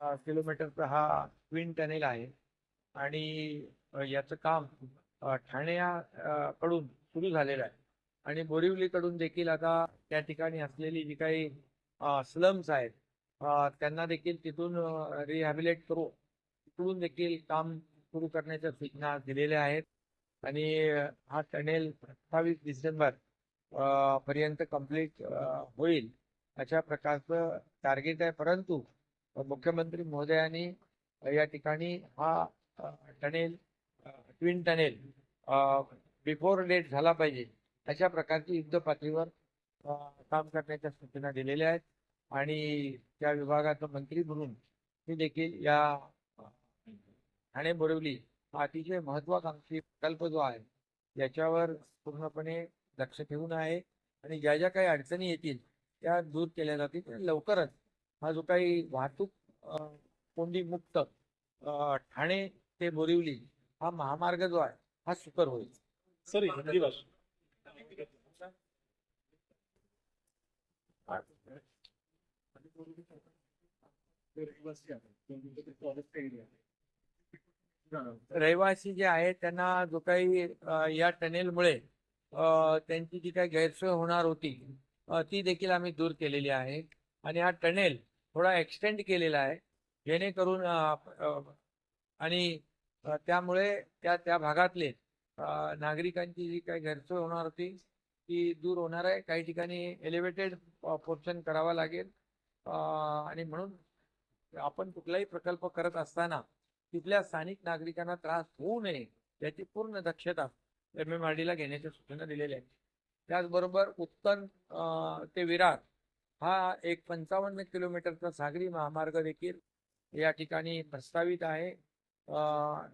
किलोमीटरचा हा twin tunnel आहे. आणि याचं काम ठाण्याकडून सुरू झालेलं आहे. आणि बोरिवलीकडून देखील आता त्या ठिकाणी असलेली जी काही स्लम्स आहेत त्यांना देखील तिथून रिहॅबिलेट करू तिकडून देखील काम सुरू करण्याच्या सूचना दिलेल्या आहेत. आणि हा टनेल अठ्ठावीस डिसेंबर पर्यंत कंप्लीट होईल. अशा प्रकारचं टार्गेट आहे. परंतु मुख्यमंत्री महोदयांनी या ठिकाणी हा tunnel twin tunnel before date झाला पाहिजे अशा प्रकारची युद्ध पातळीवर काम करण्याच्या सूचना दिलेल्या आहेत. आणि त्या विभागाचा मंत्री म्हणून मी देखील या ठाणे बोरिवली हा अतिशय महत्वाकांक्षी प्रकल्प जो आहे याच्यावर पूर्णपणे लक्ष ठेवून आहे. आणि ज्या ज्या काही अडचणी येतील त्या दूर केल्या जातील लवकरच हा जो काही वाहतूक कोंडी मुक्त ठाणे ते बोरिवली हा महामार्ग जो आहे हा सुकर होईल. सर हिंदी रहिवासी जे आहेत त्यांना जो काही या टनेलमुळे त्यांची जी काही गैरसोय होणार होती ती देखील आम्ही दूर केलेली आहे. आणि हा टनेल थोडा एक्सटेंड केलेला आहे. जेणेकरून आणि त्यामुळे त्या त्या भागातले नागरिकांची जी काही गैरसोय होणार होती ती दूर होणार आहे. काही ठिकाणी एलिव्हेटेड पोर्शन करावा लागेल. आणि म्हणून आपण कुठलाही प्रकल्प करत असताना तिथल्या स्थानिक नागरिकांना त्रास होऊ नये याची पूर्ण दक्षता एम एम आर डीला घेण्याच्या सूचना दिलेल्या आहेत. त्याचबरोबर उत्तन ते विरार हा एक पंचावन्न किलोमीटरचा सागरी महामार्ग देखील या ठिकाणी प्रस्तावित आहे.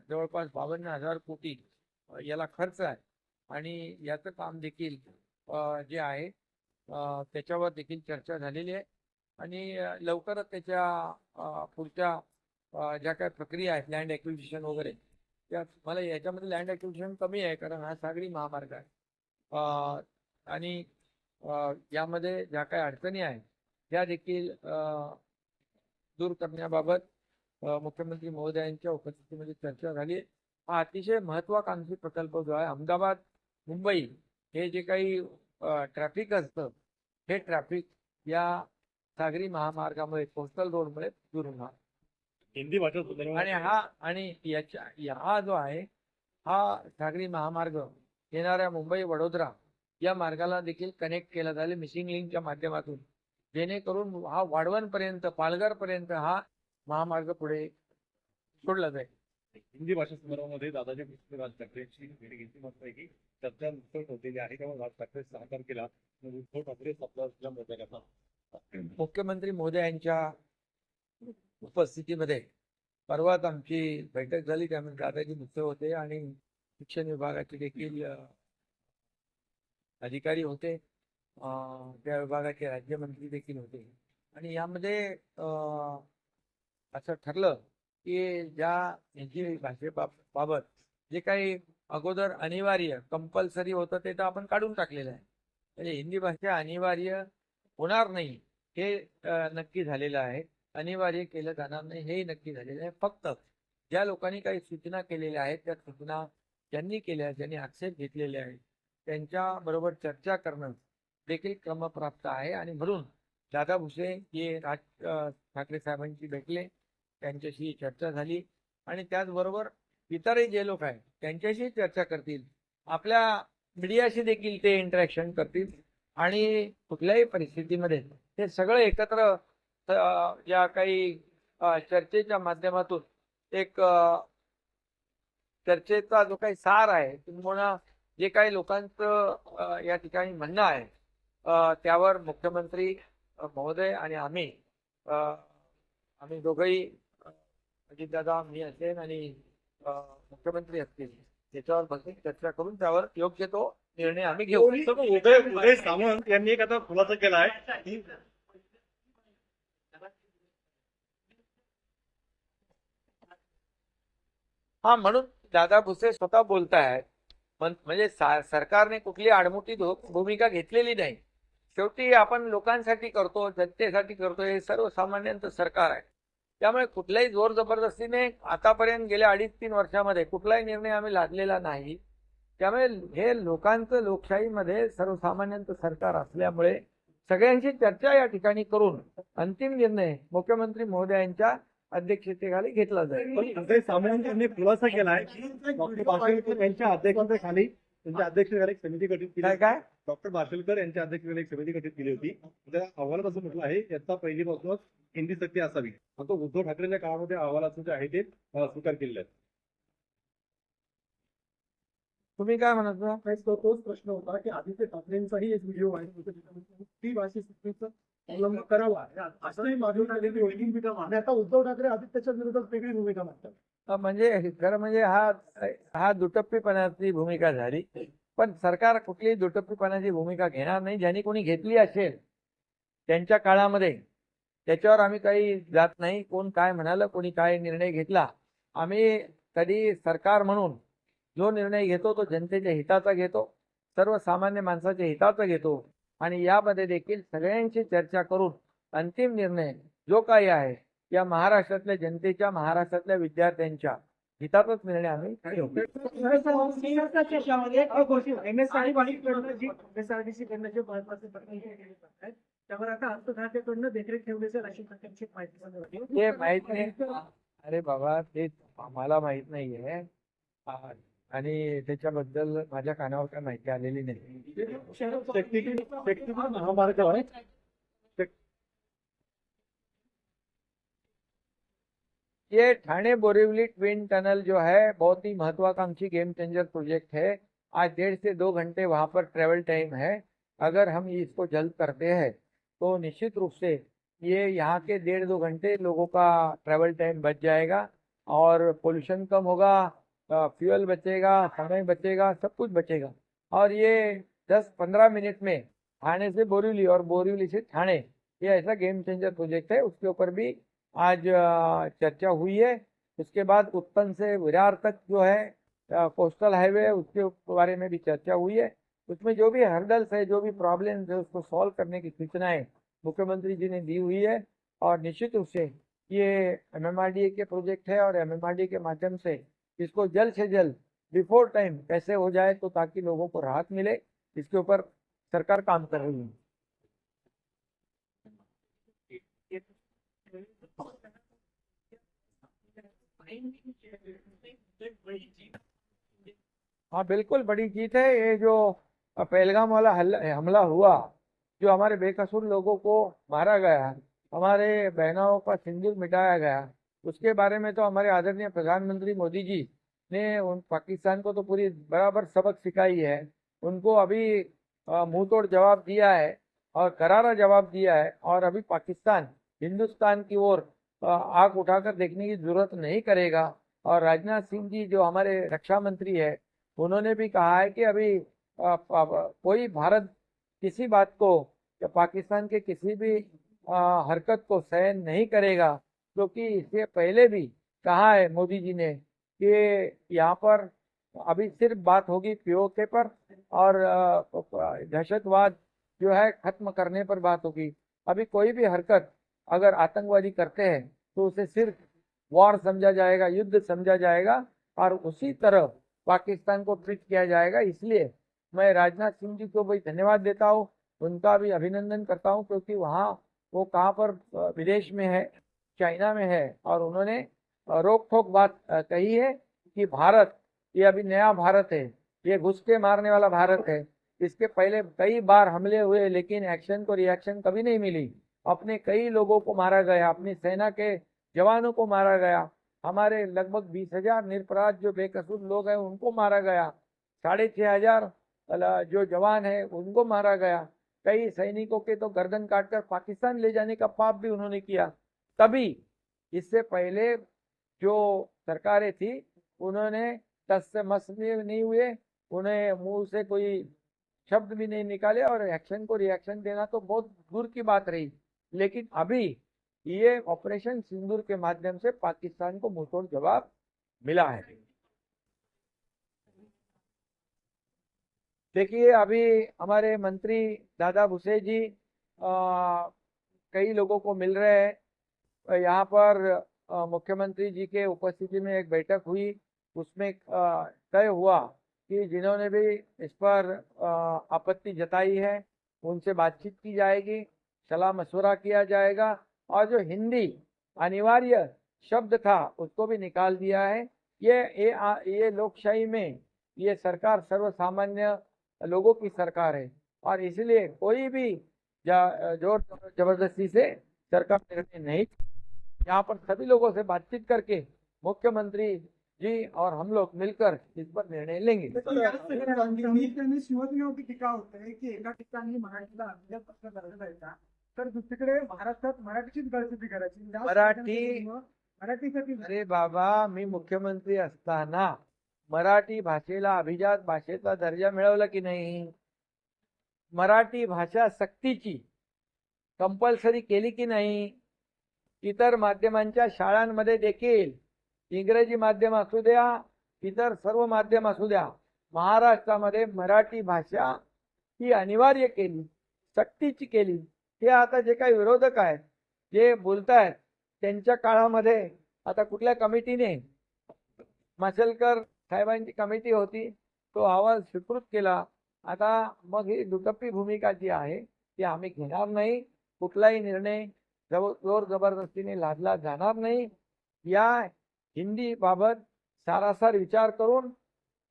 जवळपास बावन्न हजार कोटी याला खर्च आहे. आणि याचं काम देखील जे आहे त्याच्यावर देखील चर्चा झालेली आहे. आणि लवकरच त्याच्या पुढच्या ज्या काही प्रक्रिया आहेत लँड ॲक्विजिशन वगैरे त्या मला याच्यामध्ये लँड ॲक्विजिशन कमी आहे कारण हा सागरी महामार्ग आहे. आणि यामध्ये ज्या काही अडचणी आहेत त्या देखील दूर करण्याबाबत मुख्यमंत्री महोदयांच्या उपस्थितीमध्ये चर्चा झाली. हा अतिशय महत्वाकांक्षी प्रकल्प जो आहे अहमदाबाद मुंबई हे जे काही ट्रॅफिक असतं हे ट्रॅफिक या सागरी महामार्गामुळे कोस्टल रोडमुळे दूर होणार. हिंदी भाषा आणि हा आणि याच्या हा जो आहे हा सागरी महामार्ग येणाऱ्या मुंबई वडोदरा या मार्गाला देखील कनेक्ट केला जाईल मिसिंग लिंकच्या माध्यमातून. जेणेकरून हा वाढवण पर्यंत पालघर पर्यंत हा महामार्ग पुढे सोडला जाईल. हिंदी भाषा समारोहामध्ये दादाजी भुसे राज ठाकरेंची भेट घेतली मस्त आहे की चर्चा नुकसान होतेली आहे त्यामुळे राज ठाकरे सहकार केला आणि उद्धव ठाकरे आपला मोठ्या मुख्यमंत्री मोदयांच्या उपस्थितीमध्ये परवाच आमची बैठक झाली त्यामध्ये दादाजी भुसे होते आणि शिक्षण विभागाचे देखील अधिकारी होते त्या विभागाचे राज्यमंत्री देखील होते. आणि यामध्ये असं ठरलं की ज्या हिंदी भाषेबाबत जे काही अगोदर अनिवार्य कंपल्सरी होतं ते तर आपण काढून टाकलेलं आहे. म्हणजे हिंदी भाषा अनिवार्य होणार नाही हे नक्की झालेलं आहे. अनिवार्य केलं जाणार नाही हेही नक्की झालेलं आहे. फक्त ज्या लोकांनी काही सूचना केलेल्या आहेत त्या सूचना ज्यांनी केल्या ज्यांनी आक्षेप घेतलेले आहेत त्यांच्या बरोबर चर्चा करणं देखील क्रमप्राप्त आहे. आणि म्हणून दादा भुसे हे राज ठाकरे साहेबांशी भेटले त्यांच्याशी चर्चा झाली. आणि त्याचबरोबर इतरही जे लोक आहेत त्यांच्याशी चर्चा करतील. आपल्या मीडियाशी देखील ते इंटरॅक्शन करतील. आणि कुठल्याही परिस्थितीमध्ये हे सगळं एकत्र या काही चर्चेच्या माध्यमातून एक चर्चेचा जो काही सार आहे किंबहुना जे काही लोकांचं या ठिकाणी म्हणणं आहे त्यावर मुख्यमंत्री महोदय आणि आम्ही आम्ही दोघंही अजितदादा मी असेल आणि मुख्यमंत्री असतील त्याच्यावर बसून चर्चा करून त्यावर योग्य तो निर्णय आम्ही घेऊ. उदय उदय सामंत यांनी एक आता खुलासा केला आहे. हा म्हणून दादा भुसे स्वतः बोलतायत. म्हणजे सा- सरकारने कुठली आडमुठी भूमिका घेतलेली नाही. शेवटी आपण लोकांसाठी करतो जनतेसाठी करतो हे सर्वसामान्यांचं सरकार आहे. त्यामुळे कुठल्याही जोर जबरदस्तीने आतापर्यंत गेल्या अडीच तीन वर्षामध्ये कुठलाही निर्णय आम्ही लादलेला नाही. त्यामुळे हे लोकांचं लोकशाहीमध्ये सर्वसामान्यांचं सरकार असल्यामुळे सगळ्यांशी चर्चा या ठिकाणी करून अंतिम निर्णय मुख्यमंत्री महोदयांच्या अध्यक्षतेखाली घेतला जाईल. सामंत यांनी खुलासा केलाय डॉक्टर यांच्या अध्यक्षतेखाली त्यांच्या अध्यक्षतेखाली एक समिती गठीत केली काय डॉक्टर यांच्या अध्यक्षतेखाली एक समिती गठीत केली होती. त्या अहवालात असं म्हटलं आहे याचा पहिलीपासूनच हिंदी सक्ती असावी. आता उद्धव ठाकरेंच्या काळामध्ये अहवालाचं जे आहे ते स्वीकार केलेलं आहे तुम्ही काय म्हणत तोच प्रश्न होता की आदित्य ठाकरेंचाही एक व्हिडिओ व्हायरल होतो. त्याच्यामध्ये ती भाषा सक्तीचा अवलंब करावा. असंही मागून आलेली होती आणि आता उद्धव ठाकरे आदित्यच्या विरोधात वेगळी भूमिका मांडतात. म्हणजे खरं म्हणजे हा हा दुटप्पीपणाची भूमिका झाली. पण सरकार कुठलीही दुटप्पीपणाची भूमिका घेणार नाही. ज्यांनी कोणी घेतली असेल त्यांच्या काळामध्ये त्याच्यावर आम्ही काही जात नाही. कोण काय म्हणालं कोणी काय निर्णय घेतला. आम्ही कधी सरकार म्हणून जो निर्णय घेतो तो जनतेच्या हिताचा घेतो. सर्वसामान्य माणसाच्या हिताचा घेतो. आणि यामध्ये देखील सगळ्यांची चर्चा करून अंतिम निर्णय जो काही आहे या महाराष्ट्रातल्या जनतेच्या महाराष्ट्रातल्या विद्यार्थ्यांच्या हितातच निर्णय आम्ही त्यावर आता देखरेख ठेवण्याचे अशी प्रकारची माहिती. ते नाही अरे बाबा ते आम्हाला माहीत नाहीये आणि त्याच्याबद्दल माझ्या कानावर काय माहिती आलेली नाही. महामार्ग ये ठाणे बोरीवली ट्विन टनल जो है, बहुत ही महत्वाकांक्षी गेम चेंजर प्रोजेक्ट है। आज डेढ़ से दो घंटे वहाँ पर ट्रेवल टाइम है। अगर हम इसको जल्द करते हैं तो निश्चित रूप से ये यहाँ के डेढ़ दो घंटे लोगों का ट्रेवल टाइम बच जाएगा और पोल्यूशन कम होगा। फ्यूल बचेगा समय बचेगा, सब कुछ बचेगा। और ये दस पंद्रह मिनट में थाने से बोरीवली और बोरीवली से थाने ये ऐसा गेम चेंजर प्रोजेक्ट है। उसके ऊपर भी आज चर्चा हुई है। उसके बाद उत्पन्न से विरार तक जो है कोस्टल हाईवे उसके बारे में भी चर्चा हुई है। उसमें जो भी हर्डल्स है, जो भी प्रॉब्लम्स है, उसको सॉल्व करने की सूचनाएँ मुख्यमंत्री जी ने दी हुई है। और निश्चित रूप से ये एमएमआरडीए के प्रोजेक्ट है और एमएमआरडीए के माध्यम से इसको जल्द से जल्द, बिफोर टाइम कैसे हो जाए तो ताकि लोगों को राहत मिले, इसके ऊपर सरकार काम कर रही है। हाँ बिल्कुल बड़ी जीत है ये जो पहलगाम वाला हमला हुआ, जो हमारे बेकसूर लोगों को मारा गया, हमारे बहनों का सिंदूर मिटाया गया। उसके बारे में तो हमारे आदरणीय प्रधानमंत्री मोदी जी ने उन पाकिस्तान को तो पूरी बराबर सबक सिखाई है। उनको अभी मुँह तोड़ जवाब दिया है और करारा जवाब दिया है और अभी पाकिस्तान, हिंदुस्तान की ओर आग उठाकर देखने की ज़रूरत नहीं करेगा। और राजनाथ सिंह जी जो हमारे रक्षा मंत्री है, उन्होंने भी कहा है कि अभी कोई भारत किसी बात को या पाकिस्तान के किसी भी हरकत को सहन नहीं करेगा। क्योंकि इससे पहले भी कहा है मोदी जी ने कि यहाँ पर अभी सिर्फ़ बात होगी पीओके पर और दहशतवाद जो है खत्म करने पर बात होगी। अभी कोई भी हरकत अगर आतंकवादी करते हैं तो उसे सिर्फ़ वॉर समझा जाएगा, युद्ध समझा जाएगा और उसी तरह पाकिस्तान को ट्रीट किया जाएगा। इसलिए मैं राजनाथ सिंह जी को भी धन्यवाद देता हूँ, उनका भी अभिनंदन करता हूँ क्योंकि वहाँ वो कहाँ पर विदेश में है। चाइना में है और उन्होंने रोक ठोक बात कही है कि भारत, ये अभी नया भारत है, ये घुस के मारने वाला भारत है। इसके पहले कई बार हमले हुए, लेकिन एक्शन को रिएक्शन कभी नहीं मिली। अपने कई लोगों को मारा गया, अपनी सेना के जवानों को मारा गया। हमारे लगभग बीस हज़ार निरपराध जो बेकसूर लोग हैं, उनको मारा गया। साढ़े छः हज़ार जो जवान है, उनको मारा गया। कई सैनिकों के तो गर्दन काटकर पाकिस्तान ले जाने का पाप भी उन्होंने किया। तभी इससे पहले जो सरकारें थी उन्होंने टस नहीं हुए उन्हें मुँह से कोई शब्द भी नहीं निकाले और एक्शन को रिएक्शन देना तो बहुत दूर की बात रही। लेकिन अभी ये ऑपरेशन सिंदूर के माध्यम से पाकिस्तान को मुंहतोड़ जवाब मिला है। देखिए अभी हमारे मंत्री दादा भुसे जी आ, कई लोगों को मिल रहे हैं। यहाँ पर मुख्यमंत्री जी के उपस्थिति में एक बैठक हुई। उसमें तय हुआ कि जिन्होंने भी इस पर आपत्ति जताई है, उनसे बातचीत की जाएगी, सलाह मशवरा किया जाएगा और जो हिंदी अनिवार्य शब्द था उसको भी निकाल दिया है। ये ये ये लोकशाही में ये सरकार सर्वसामान्य लोगों की सरकार है और इसलिए कोई भी ज़ोर ज़बरदस्ती से सरकार निर्णय नहीं यहाँ पर सभी लोगों से बातचीत करके मुख्यमंत्री जी और हम लोग मिलकर इस पर निर्णय लेंगे। तर याच निमित्ताने शिवसेनेवरती टीका होते की एका ठिकाणी मराठीला तर दुसरीकडे महाराष्ट्रात मराठीचीच करायची मराठी- मराठीसाठी अरे बाबा मी मुख्यमंत्री असताना मराठी भाषेला अभिजात भाषेचा दर्जा मिळवला की नाही? मराठी भाषा सक्तीची कंपल्सरी केली की नाही? इतर माध्यमांच्या शाळांमध्ये देखील इंग्रजी माध्यम असू द्या इतर सर्व माध्यम असू द्या महाराष्ट्रामध्ये मराठी भाषा ही अनिवार्य केली सक्तीची केली. हे आता जे काही विरोधक आहेत जे बोलतायत त्यांच्या काळामध्ये आता कुठल्या कमिटीने माशेलकर साहेबांची कमिटी होती तो अहवाल स्वीकृत केला. आता मग ही दुटप्पी भूमिका जी आहे ती आम्ही घेणार नाही. कुठलाही निर्णय जब जोर जबरदस्तीने लादला जाणार नाही. या हिंदी बाबत सारासार विचार करून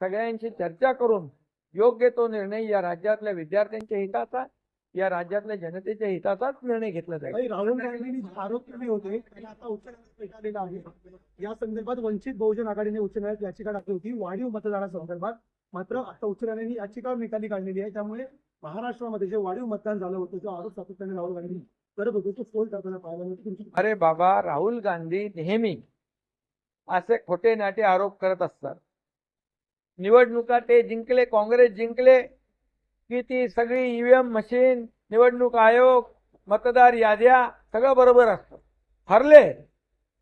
सगळ्यांशी चर्चा करून योग्य तो निर्णय या राज्यातल्या विद्यार्थ्यांच्या हिताचा या राज्यातल्या जनतेच्या हिताचाच निर्णय घेतला जाईल. राहुल गांधींनी आरोप केले होते आता उच्च न्यायालयात आहे या संदर्भात वंचित बहुजन आघाडीने उच्च न्यायालयात याचिका टाकली होती. वाढीव मतदारासंदर्भात मात्र आता उच्च न्यायालयाने याचिका निकाली काढलेली आहे. त्यामुळे महाराष्ट्रामध्ये जे वाढीव मतदान झालं होतं जो आरोप सातत्याने राहुल गांधी करत होते तो फोल टाकताना पाहायला मिळतो अरे बाबा राहुल गांधी नेहमी असे खोटे नाटे आरोप करत असतात. निवडणुका ते जिंकले काँग्रेस जिंकले की ती सगळी ईव्हीएम मशीन निवडणूक आयोग मतदार याद्या सगळं बरोबर असतं. हरले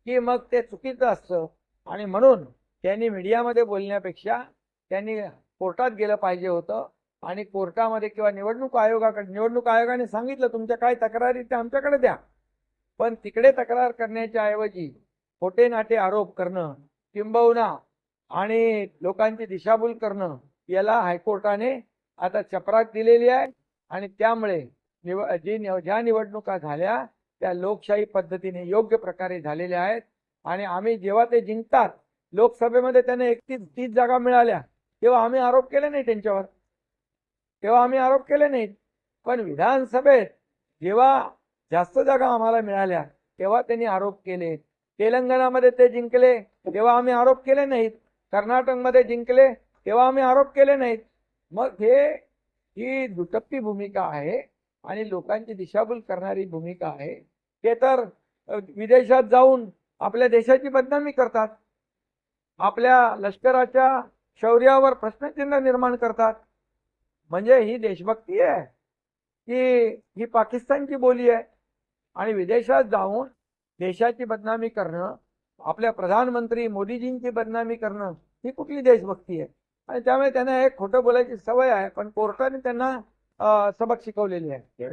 की मग ते चुकीचं असतं. आणि म्हणून त्यांनी मीडियामध्ये बोलण्यापेक्षा त्यांनी कोर्टात गेलं पाहिजे होतं. आणि कोर्टामध्ये किंवा निवडणूक आयोगाकडे निवडणूक आयोगाने सांगितलं तुमच्या काय तक्रारी त्या आमच्याकडे द्या. पण तिकडे तक्रार करण्याच्या ऐवजी खोटे नाटे आरोप करणं किंबहुना आणि लोकांची दिशाभूल करणं याला हायकोर्टाने आता चपराक दिलेली आहे. आणि त्यामुळे निव जी ज्या निवडणुका झाल्या त्या लोकशाही पद्धतीने योग्य प्रकारे झालेल्या आहेत. आणि आम्ही जेव्हा ते जिंकतात लोकसभेमध्ये त्यांना एकतीस तीस जागा मिळाल्या तेव्हा आम्ही आरोप केले नाही त्यांच्यावर. तेव्हा आम्ही आरोप केले नाहीत. पण विधानसभेत जेव्हा जास्त जागा आम्हाला मिळाल्या तेव्हा त्यांनी आरोप केले. तेलंगणामध्ये ते जिंकले तेव्हा आम्ही आरोप केले नाहीत. कर्नाटकमध्ये जिंकले तेव्हा आम्ही आरोप केले नाहीत. मग हे ही दुटप्पी भूमिका आहे आणि लोकांची दिशाभूल करणारी भूमिका आहे ते तर विदेशात जाऊन आपल्या देशाची बदनामी करतात. आपल्या लष्कराच्या शौर्यावर प्रश्नचिन्ह निर्माण करतात. म्हणजे ही देशभक्ती आहे. की ही पाकिस्तानची बोली आहे. आणि विदेशात जाऊन देशाची बदनामी करणं आपल्या प्रधानमंत्री मोदीजींची बदनामी करणं ही कुठली देशभक्ती आहे? आणि त्यामुळे त्यांना एक खोटं बोलायची सवय आहे पण कोर्टाने त्यांना सबक शिकवलेली आहे.